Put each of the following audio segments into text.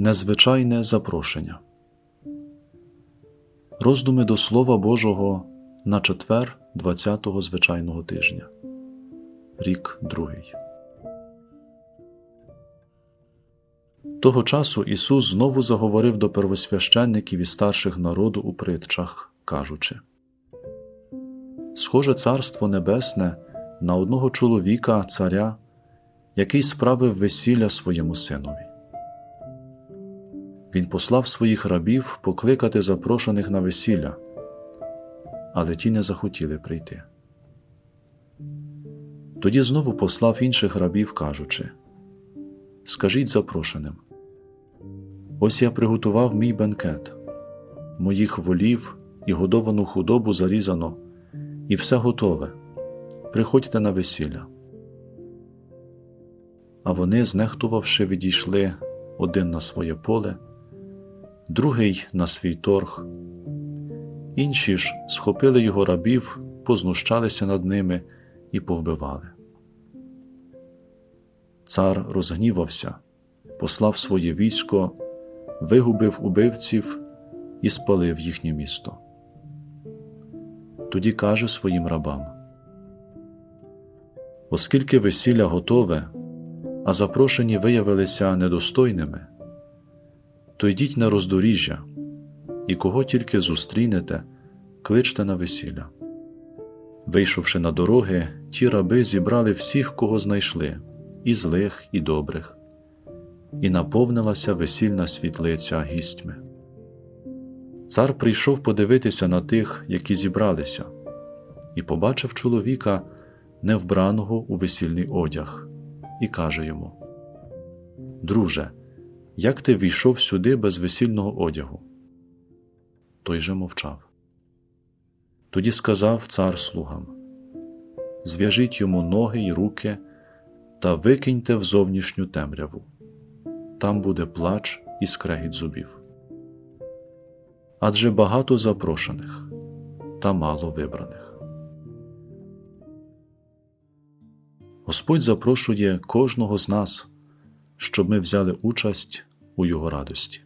Незвичайне запрошення. Роздуми до Слова Божого на четвер 20-го звичайного тижня. Рік другий. Того часу Ісус знову заговорив до первосвященників і старших народу у притчах, кажучи Схоже царство небесне на одного чоловіка, царя, який справив весілля своєму синові. Він послав своїх рабів покликати запрошених на весілля, але ті не захотіли прийти. Тоді знову послав інших рабів, кажучи Скажіть запрошеним, ось я приготував мій бенкет, моїх волів і годовану худобу зарізано, і все готове. Приходьте на весілля. А вони, знехтувавши, відійшли один на своє поле, другий на свій торг. Інші ж схопили його рабів, познущалися над ними і повбивали. Цар розгнівався, послав своє військо, вигубив убивців і спалив їхнє місто. Тоді каже своїм рабам: Оскільки весілля готове, а запрошені виявилися недостойними, то йдіть на роздоріжжя, і кого тільки зустрінете, кличте на весілля. Вийшовши на дороги, ті раби зібрали всіх, кого знайшли, і злих, і добрих, і наповнилася весільна світлиця гістьми. Цар прийшов подивитися на тих, які зібралися, і побачив чоловіка, невбраного у весільний одяг, і каже йому: Друже, як ти війшов сюди без весільного одягу? Той же мовчав. Тоді сказав цар слугам: Зв'яжіть йому ноги й руки та викиньте в зовнішню темряву. Там буде плач і скрегіт зубів. Адже багато запрошених та мало вибраних. Господь запрошує кожного з нас, щоб ми взяли участь у Його радості.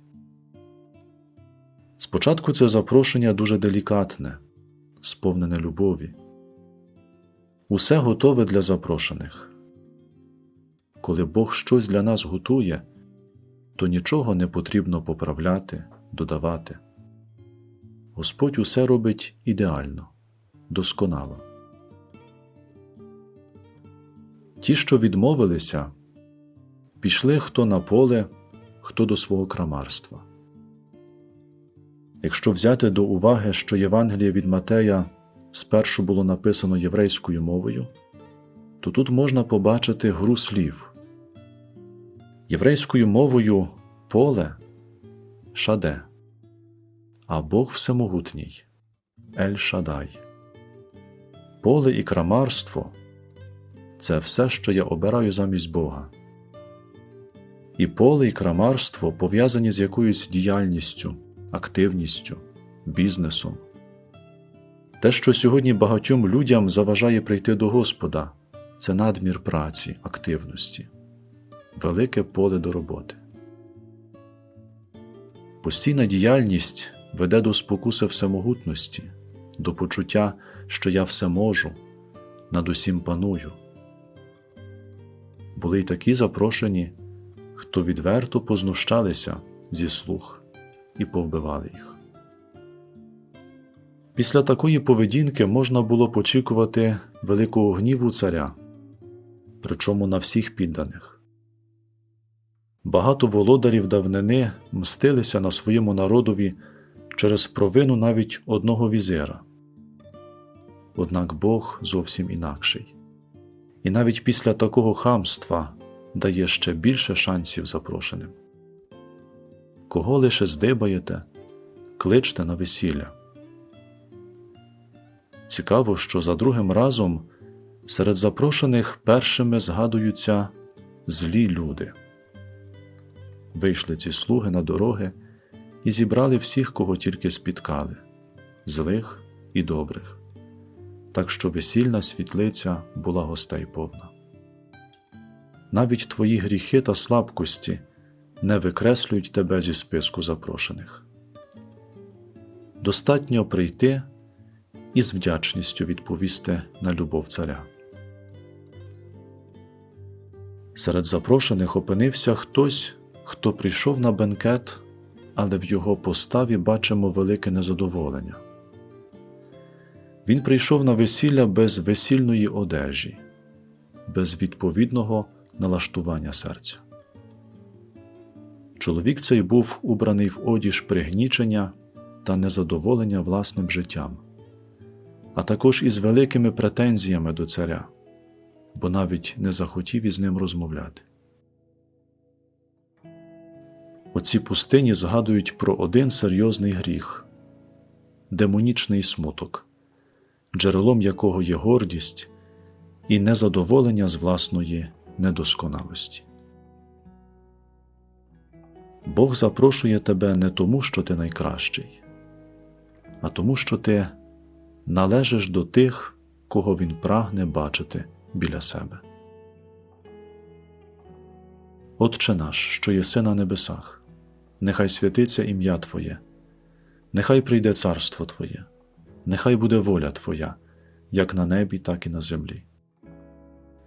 Спочатку це запрошення дуже делікатне, сповнене любові. Усе готове для запрошених. Коли Бог щось для нас готує, то нічого не потрібно поправляти, додавати. Господь усе робить ідеально, досконало. Ті, що відмовилися, пішли хто на поле, хто до свого крамарства. Якщо взяти до уваги, що Євангеліє від Матея спершу було написано єврейською мовою, то тут можна побачити гру слів. Єврейською мовою поле шаде, а Бог Всемогутній Ель Шадай. Поле і крамарство це все, що я обираю замість Бога. І поле і крамарство пов'язані з якоюсь діяльністю, активністю, бізнесом. Те, що сьогодні багатьом людям заважає прийти до Господа, це надмір праці, активності, велике поле до роботи. Постійна діяльність веде до спокуси всемогутності, до почуття, що я все можу, над усім паную. Були й такі запрошені, хто відверто познущалися зі слух і повбивали їх. Після такої поведінки можна було очікувати великого гніву царя, причому на всіх підданих. Багато володарів давнини мстилися на своєму народові через провину навіть одного візира. Однак Бог зовсім інакший, і навіть після такого хамства дає ще більше шансів запрошеним. Кого лише здибаєте, кличте на весілля. Цікаво, що за другим разом серед запрошених першими згадуються злі люди. Вийшли ці слуги на дороги і зібрали всіх, кого тільки спіткали, злих і добрих, так що весільна світлиця була гостей повна. Навіть твої гріхи та слабкості не викреслюють тебе зі списку запрошених. Достатньо прийти і з вдячністю відповісти на любов царя. Серед запрошених опинився хтось, хто прийшов на бенкет, але в його поставі бачимо велике незадоволення. Він прийшов на весілля без весільної одежі, без відповідного налаштування серця. Чоловік цей був убраний в одіж пригнічення та незадоволення власним життям, а також із великими претензіями до царя, бо навіть не захотів із ним розмовляти. Оці пустині згадують про один серйозний гріх демонічний смуток, джерелом якого є гордість і незадоволення з власної недосконалості. Бог запрошує тебе не тому, що ти найкращий, а тому, що ти належиш до тих, кого Він прагне бачити біля себе. Отче наш, що єси на небесах, нехай святиться ім'я Твоє, нехай прийде царство Твоє, нехай буде воля Твоя, як на небі, так і на землі.